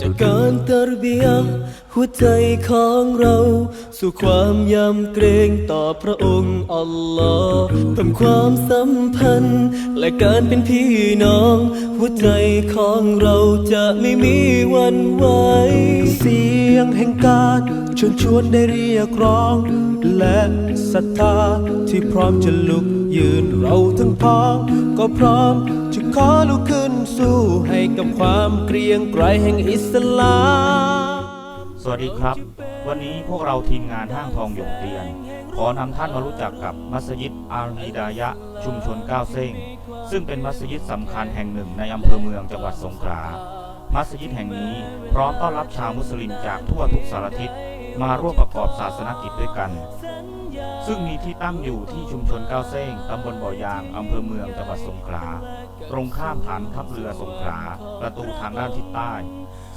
จากการตรเบียหัวใจของเรา สู่ความยำเกรงต่อพระองค์อัลลอฮ์เพิ่มความสัมพันธ์ และการเป็นพี่น้อง หัวใจของเราจะไม่มีวันไหวเสียงแห่งการชิญชวนได้เรียกร้อง และศรัทธาที่พร้อมจะลุกยืนเราทั้งพ้อง ก็พร้อมจะขอลุกขึ้นสู้ให้กับความเกรียงไกรแห่งอิสลาม วัสดีครับ วันนี้พวกเราทีมงานห้างทองหยงเตียน ขอนำท่านมารู้จักกับมัสยิดอาลฮิดายะ ชุมชนก้าวเซ้งซึ่งเป็นมัสยิดสำคัญแห่งหนึ่งในอำเภอเมืองจังหวัดสงขลา มัสยิดแห่งนี้พร้อมต้อนรับชาวมุสลิมจากทั่วทุกสารทิศมาร่วมประกอบศาสนกิจด้วยกัน ซึ่งมีที่ตั้งอยู่ที่ชุมชนก้าวเซ้งตำบลบ่อยางอำเภอเมืองจังหวัดสงขลา ตรงข้ามฐานทัพเรือสงขลา ประตูทางด้านทิศใต้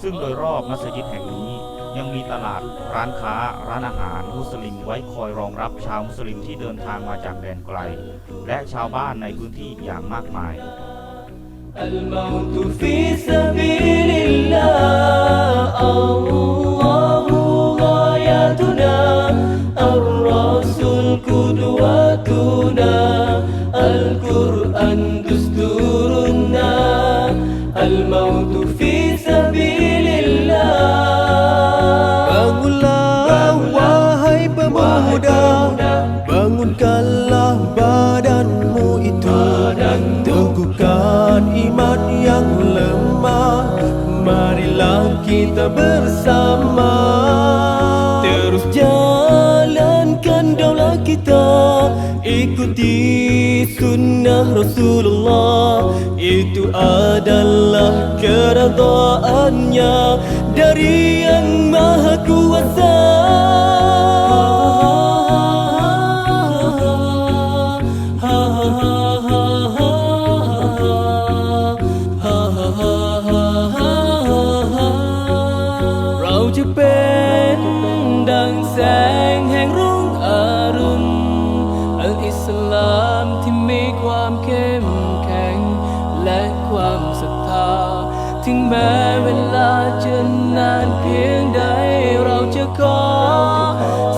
ซึ่งโดยรอบมัสยิดแห่งนี้ ยังมีตลาดร้านค้า ร้านอาหารมุสลิมไว้คอยรองรับชาวมุสลิมที่เดินทางมาจากแดนไกล และชาวบ้านในพื้นที่อีกอย่างมากมาย الموت في سبيل الله الله Marilah kita bersama. Terus jalankan daulah kita. Ikuti sunnah Rasulullah. Itu adalah keredaannya Dari yang maha kuasa มเข้มแข็ง และความศรัทธา ถึงแม้เวลาจะนานเพียงใดเราจะขอ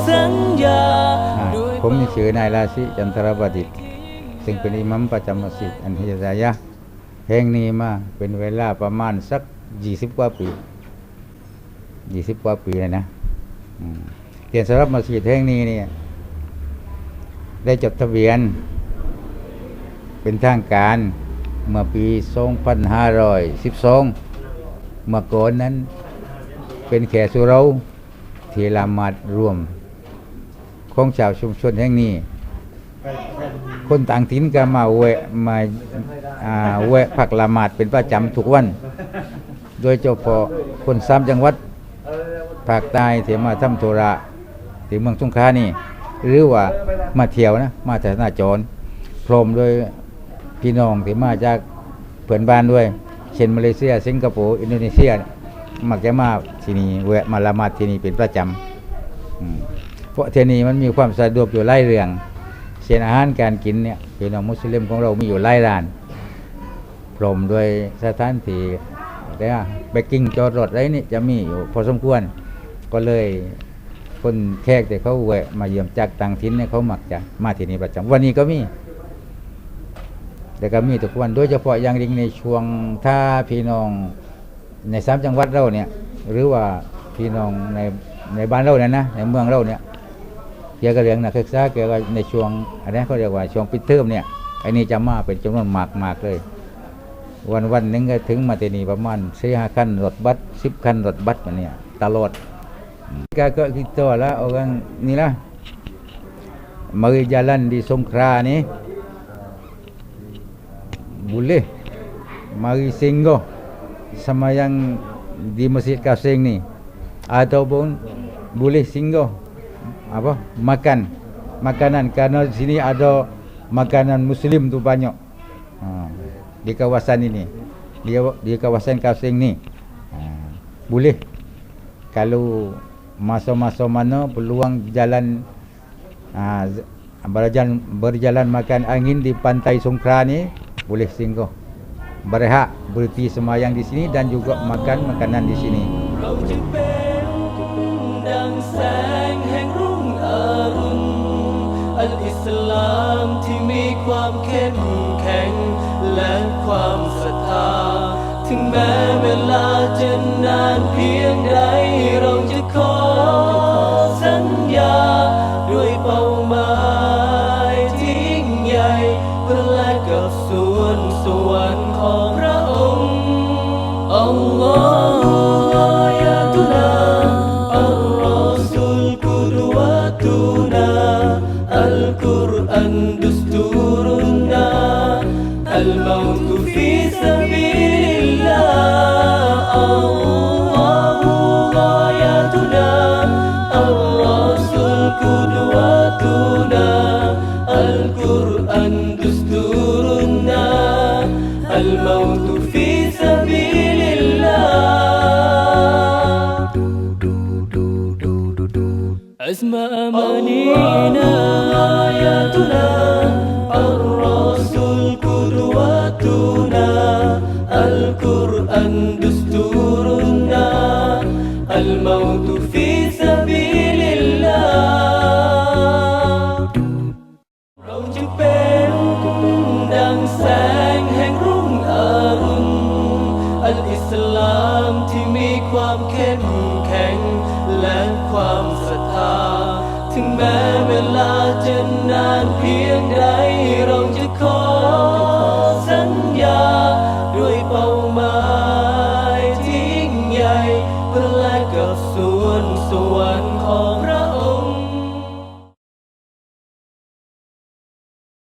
สัญญาด้วยผมนี่ชื่อนายราศีจันทรบดิตซึ่งเป็นอิมัมประจำมัสยิดอันฮิดายะแห่งนี้มาเป็นเวลาประมาณสักยี่สิบกว่าปียี่สิบกว่าปีเลยนะเตียนสำหรับมัสยิดแห่งนี้เนี่ยได้จดทะเบียน เป็นทางการเมื่อปี 2512 เมื่อก่อนนั้นเป็นแขสุเราที่ละหมาดรวม ของชาวชุมชนแห่งนี้ คนต่างถิ่นก็มาแวะมาอาแวะพักละหมาดเป็นประจำทุกวัน โดยเฉพาะคนสามจังหวัดภาคใต้ที่มาทำธุระที่เมืองสงขลานี่ หรือว่ามาเที่ยวนะ มาจากนาจรพร้อมด้วย พี่น้องที่มาจากเพื่อนบ้านด้วย เช่นมาเลเซีย สิงคโปร์ อินโดนีเซีย มักจะมาที่นี่แวะมาละมาที่นี่เป็นประจำเพราะที่นี่มันมีความสะดวกอยู่ไล่เรื่อง เช่นอาหารการกินเนี่ยพี่น้องมุสลิมของเรามีอยู่ไล่ร้าน พรมด้วยสถานที่แต่เบกกิ้งจอดรถอะไรนี่จะมีอยู่พอสมควร ก็เลยคนแขกแต่เขาแวะมาเยี่ยมจากต่างถิ่นเนี่ยเขามักจะมาที่นี่ประจำวันนี้ก็มี แต่ก็มีทุกวันโดยเฉพาะอย่างยิ่งในช่วงถ้าพี่น้องในสามจังหวัดเราเนี่ย หรือว่าพี่น้องในในบ้านเราเนี่ยนะในเมืองเราเนี่ยเกี่ยวกับเรื่องนักศึกษาเกี่ยวกับในช่วงอันนี้เขาเรียกว่าช่วงปิดเทอมเนี่ยอันนี้จะมาเป็นจำนวนมากมากๆเลย วันวันหนึงก็ถึงมาที่นี่ประมาณสี่ห้าคันรถบัสสิบคันรถบัสมาเนี่ยตลอดก็ก็คิดตัวแล้วเอากันนี่ละมือ jalan di Songkra ni boleh. Mari singgah. Semayang di Masjid Kasing ni. Ataupun boleh singgah. Apa? Makan. Makanan. Kerana di sini ada makanan muslim tu banyak. Ha, di kawasan ini. Di, di kawasan Kasing ni. Ha, boleh. Kalau masa-masa mana peluang jalan z- berjalan berjalan makan angin di pantai Songkra ni boleh singgah berehat berhenti semayang di sini dan juga makan makanan di sini เราจะเป็นดังแสงแห่งรุ่งอรุณอัลอิสลามที่มีความเข้มแข็งและความศรัทธาถึงแม้เวลาจะนานเพียงใดเราจะ قدوتنا القرآن دستورنا. الموت في سبيل الله. عزم أمانينا. غايتنا الرسول قدوتنا القرآن دستورنا. الموت في อัลอิสลามที่มีความเข้มแข็ง และความศรัทธา ถึงแม้เวลาจะนานเพียง